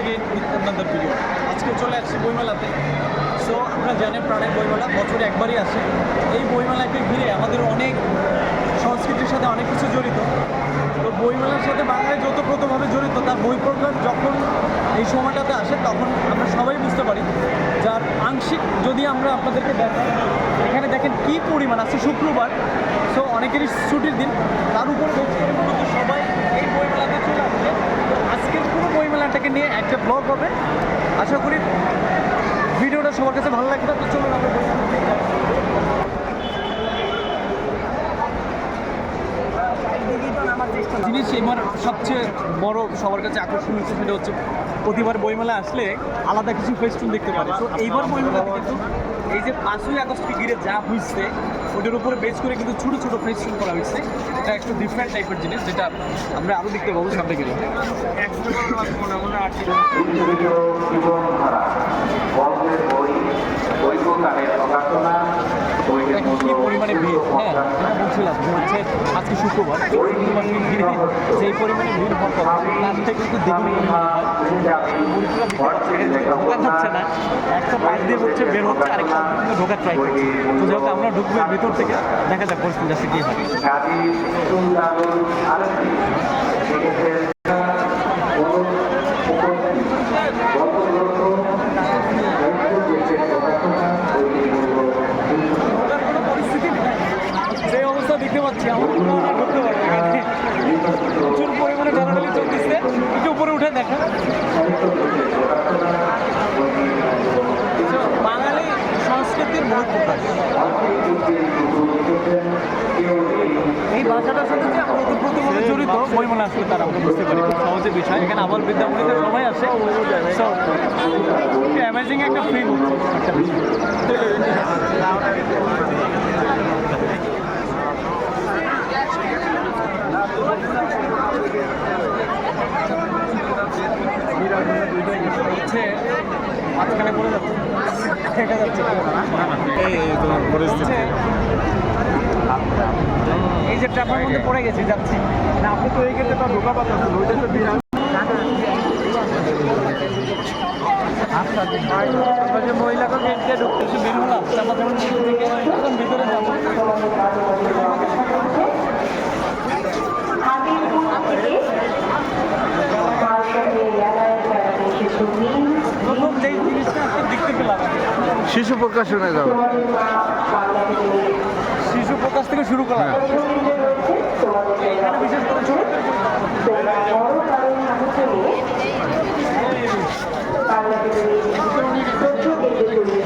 Again with video আজকে চলে আসছি বইমেলাতে। সো আপনারা জানেন প্রাণের বইমেলা, বছরে একবারই আসে। এই বইমেলাকে ঘিরে আমাদের অনেক সংস্কৃতির সাথে অনেক কিছু জড়িত। তো বইমেলার সাথে বাংলায় যতপ্রতভাবে জড়িত, তার বই প্রকাশ যখন এই সময়টাতে আসে, তখন আমরা সবাই বুঝতে পারি যার আংশিক যদি আমরা আপনাদেরকে দেখাই, এখানে দেখেন কী পরিমাণ আছে শুক্রবার। সো অনেকেরই ছুটির দিন। তার উপর সবাই এই বইমেলাতে চলে পুরো বইমেলাটাকে নিয়ে একটা ব্লগ হবে আশা করি ভিডিওটা সবার কাছে ভালো লাগবে, তো চলুন আমরা। জিনিস এবার সবচেয়ে বড়, সবার কাছে আকর্ষণ হচ্ছে সেটা হচ্ছে প্রতিবার বইমেলা আসলে আলাদা কিছু ফেস্টুন দেখতে পারে তো এইবার বইমেলাতে কিন্তু এই যে পাঁচই আগস্টকে ঘিরে যা হয়েছে ওটার উপরে বেস করে কিন্তু ছোটো ছোটো ফেস্টুন করা হয়েছে এটা একটু ডিফারেন্ট টাইপের জিনিস যেটা আমরা আরও দেখতে পাবো সামনে গেলে ভিডিও মনে গল্পের বই ঐক্যকারের প্রকাশনা বইয়ের দেখেন কি পরিমাণে ভিড় হ্যাঁ বলছিলাম হচ্ছে, আজকে শুক্রবার যেই পরিমাণে ভিড় হওয়ার কথা তার থেকে কিন্তু ঢোকা যাচ্ছে না। একটা পাশ দিয়ে হচ্ছে বের হচ্ছে, আরেকটা ঢোকার ট্রাই করছে। তো যেহেতু আমরা ঢুকবো ভিতর থেকে। দেখা যাক পরিস্থিতি আসছে কি হয় গাজী সুলতানুল আলমী সেক্ষেত্রে কোনো উপস্থিত গল্পগ্রন্থ ঐক্যজোটের প্রকাশনা বইগুলো ঢোকার কোনো পরিস্থিতি নেই যে অবস্থা দেখতে পাচ্ছি আমার কোনো না ঢুকতে পারবে এখানে প্রচুর পরিমাণে জ্বালানি চলতেছে একটু উপরে উঠে দেখা বাঙালি সংস্কৃতির বহু প্রকাশ এই ভাষাটার সাথে যে ওতপ্রোতভাবে জড়িত বইমেলা আসলে তারা আমরা বুঝতে পারি, খুব সহজে বিষয়। এখানে আবার সবাই আসে। অ্যামেজিং একটা ফিল একটা বিষয় হচ্ছে মাঝখানে পড়ে যাচ্ছে দেখা যাচ্ছে হচ্ছে এই যে ট্রাফের মধ্যে পড়ে গেছি যাচ্ছি। না আপনি তো এই গেটে তো ঢোকা পাচ্ছেন ওইটা তো বিরাট আচ্ছা আমরা মহিলাকে গেট দিয়ে ঢুকতেছি বের হলাম। চাপা ধরুন ভিতরে যাব। প্রথম যেই জিনিসটা শিশু প্রকাশনে যাও। শিশু প্রকাশ থেকে শুরু করা। এখানে বিশেষ করে ছোট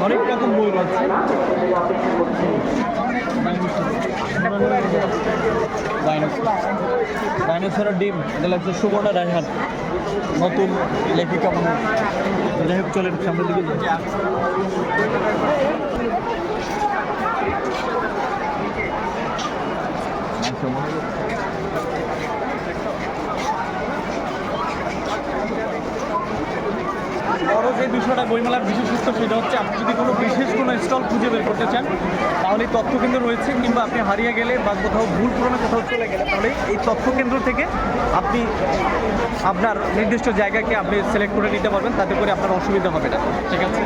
অনেক রকম বই রয়েছে ডাইনোসরের ডিম, এটা লাগছে সুবর্ণা রায়হান নতুন লেখিকা মনে। যাই হোক, চলেন সামনের দিকে যাই। বড় যে বিষয়টা বইমেলার বিশেষত্ব সেটা হচ্ছে আপনি যদি কোনো বিশেষ কোনো স্টল খুঁজে বের করতে চান, তাহলে এই তথ্য কেন্দ্র রয়েছে কিংবা আপনি হারিয়ে গেলে বা কোথাও ভুল পুরনো কোথাও চলে গেলে, তাহলে এই তথ্য কেন্দ্র থেকে আপনি আপনার নির্দিষ্ট জায়গাকে আপনি সিলেক্ট করে নিতে পারবেন, তাতে করে আপনার অসুবিধা হবে না। ঠিক আছে?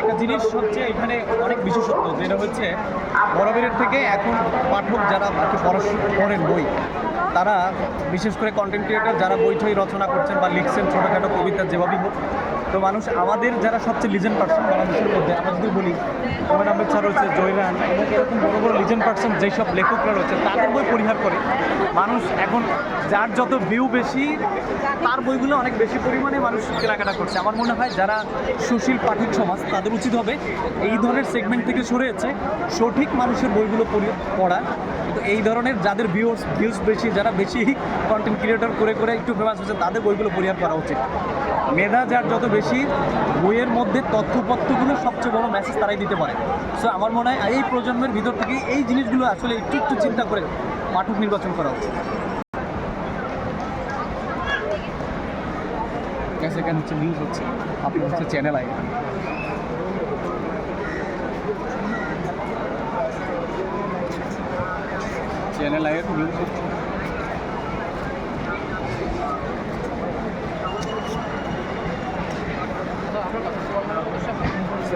একটা জিনিস হচ্ছে এখানে অনেক বিশেষত্ব, যেটা হচ্ছে বড়বীরের থেকে এখন পাঠক যারা আর কি পড়াশোনা করেন বই তারা বিশেষ করে কন্টেন্ট ক্রিয়েটার যারা বই টই রচনা করছেন বা লিখছেন ছোটোখাটো কবিতা যেভাবেই হোক, তো মানুষ আমাদের যারা সবচেয়ে লিজেন্ড পার্সন বাংলাদেশের মধ্যে আমরা যদি বলি হুমায়ুন আহমেদ স্যার রয়েছে জয়রান এরকম বড় বড় লিজেন্ড পার্সন যেসব লেখকরা রয়েছে, তাদের বই পরিহার করে মানুষ এখন যার যত ভিউ বেশি, তার বইগুলো অনেক বেশি পরিমাণে মানুষ কেনাকাটা করছে। আমার মনে হয় যারা সুশীল পাঠক সমাজ, তাদের উচিত হবে এই ধরনের সেগমেন্ট থেকে সরেছে সঠিক মানুষের বইগুলো পড়ি- কিন্তু এই ধরনের যাদের ভিউস ভিউজ বেশি, যারা বেশি কন্টেন্ট ক্রিয়েটর করে করে একটু ফেমাস হচ্ছে তাদের বইগুলো পরিহার করা উচিত। মেধা যার যত বেশি, বইয়ের মধ্যে তথ্যপত্রগুলো সবচেয়ে বড় মেসেজ তারাই দিতে পারে। সো আমার মনে হয় এই প্রজন্মের ভিতর থেকে এই জিনিসগুলো আসলে একটু একটু চিন্তা করে পাঠক নির্বাচন করা উচিত। সেখানে হচ্ছে নিউজ হচ্ছে। আপনি হচ্ছে চ্যানেল আই চ্যানেল আয়ের নিউজ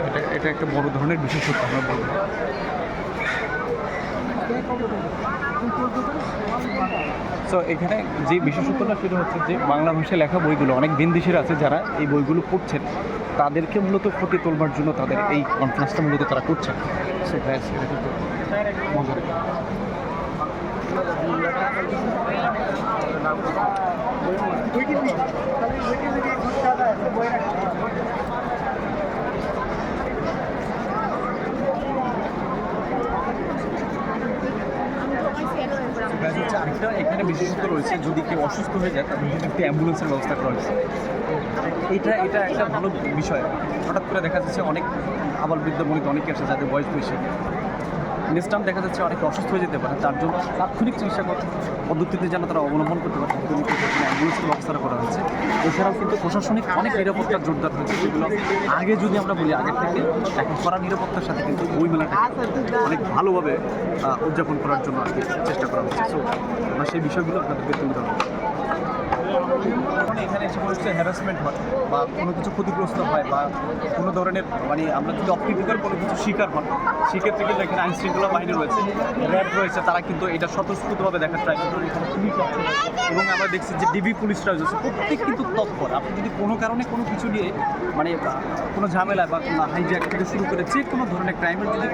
এটা এটা একটা বড় ধরনের বিশেষত্ব, আমরা বলব। সো এখানে যে বিশেষত্বটা সেটা হচ্ছে যে বাংলা ভাষায় লেখা বইগুলো, অনেক বিন্দেশিরা আছে যারা এই বইগুলো পড়ছেন, তাদেরকে মূলত ফুটে তোলবার জন্য তাদের এই কনফারেন্সটা মূলত তারা করছেন। সো ব্যাস এটা কিন্তু মজার এখানে বিশেষত্ব রয়েছে, যদি কেউ অসুস্থ হয়ে যায়, তাদের জন্য একটি অ্যাম্বুলেন্সের ব্যবস্থা করা হয়েছে। এটা এটা একটা ভালো বিষয়। হঠাৎ করে দেখা যাচ্ছে অনেক আবার বৃদ্ধ বনিত অনেকে আছে যাদের বয়স বেশি। নেক্সট দেখা যাচ্ছে অনেক অসুস্থ হয়ে যেতে পারে, তার জন্য তাৎক্ষণিক চিকিৎসা পদ্ধতিতে যেন তারা অবলম্বন করতে পারে। অ্যাম্বুলেন্সের ব্যবস্থা করা হয়েছে। এছাড়াও কিন্তু প্রশাসনিক অনেক নিরাপত্তা জোরদার হয়েছে, যেগুলো আগে যদি আমরা বলি আগের থেকে, এখন করা নিরাপত্তার সাথে কিন্তু বই মেলাটা অনেক ভালোভাবে উদযাপন করার জন্য আর চেষ্টা করা হচ্ছে। সো আমরা সেই বিষয়গুলো আপনাদেরকে তুলে ধরবো। এখানে এসে কোনো হ্যারাসমেন্ট হয় বা কোনো কিছু ক্ষতিগ্রস্ত হয় বা কোনো ধরনের মানে আমরা যদি অপ্রীতিকর কোনো কিছু শিকার হন, সেক্ষেত্রে কিন্তু এখানে আইন শৃঙ্খলা বাহিনী রয়েছে, র্যাব রয়েছে, তারা কিন্তু এটা স্বতঃস্ফূর্তভাবে দেখার ট্রাই করবে এখানে পুলিশ এবং আমরা দেখছি যে ডিবি পুলিশরা রয়েছে, প্রত্যেক কিন্তু তৎপর। আপনি যদি কোনো কারণে কোনো কিছু নিয়ে মানে কোনো ঝামেলা বা কোনো হাইজ্যাক থেকে শুরু করে যে কোনো ধরনের ক্রাইমের যদি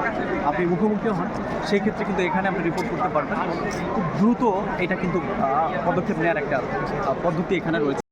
আপনি মুখোমুখি হন সেই ক্ষেত্রে কিন্তু এখানে আপনি রিপোর্ট করতে পারবেন। খুব দ্রুত এটা কিন্তু পদক্ষেপ নেওয়ার একটা পদ্ধতি এখানে রয়েছে।